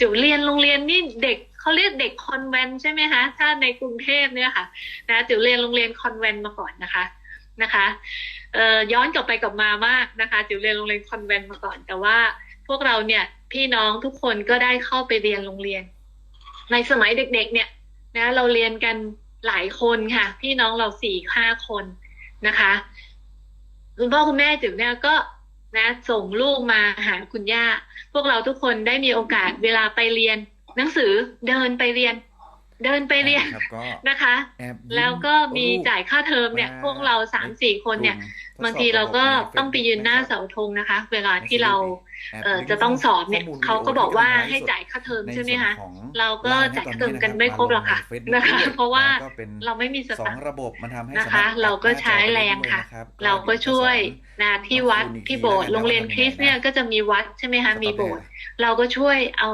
จิ๋วเรียนโรงเรียนนี่เด็กเขาเรียกเด็กคอนแวนใช่ไหมคะถ้าในกรุงเทพเนี่ยค่ะนะจิ๋วเรียนโรงเรียนคอนแวนมาก่อนนะคะนะคะเอ่อย้อนกลับไปกลับมามากนะคะจิ๋วเรียนโรงเรียนคอนแวนมาก่อน แต่ว่าพวกเราเนี่ยพี่น้องทุกคนก็ได้เข้าไปเรียนโรงเรียน ในสมัยเด็กๆ เนี่ยนะเราเรียนกันหลายคนค่ะ พี่น้องเราสี่ห้าคนนะคะคุณพ่อคุณแม่จิ๋วเนี่ยก็ นะส่งลูกมาหาคุณย่า พวกเราทุกคนได้มีโอกาสเวลาไปเรียน หนังสือเดินไปเรียน เดินไปเรียนครับก็นะคะแอบยิ้แล้วก็มีรูปจ่ายค่าเทอมเนี่ยว่าพวกเราสามสี่คนเนี่ยกลุ่มบางทีเราก็ต้องไปยืนหน้าทดสเสาอบธงนะคะ เวลาที่เราแอบเอ่อลิงก์จะต้องสอบเนี่ยข้มูลเขาก็บอกว่าวิดีโให้จ่ายค่าเทอมในใช่ไหมส่วนคะของเราก็ไลน์จ่ายให้ค่าตเทออมนกันนี้ไม่ครบหรอกค่ะเาลงในนะคะ Facebook เพราะว่าแล้วก็เป็นเราไม่มีสสอตางงค์ระบบมันทำให้นะคะสมถเราก็ปบหน้ใช้จอแรงค่ะได้ด้วยนบเราก็ช่วยเดี๋นะที่วัดขอบคุณอีกที่ทีโบสถ์แล้วกันโรงเรียนว่าคริสต์ทำยังไงนะเนี่ยก็จะมีวัดใช่ไหมคะสต็อปมีโบสถ์เลยเราก็ช่วยเอา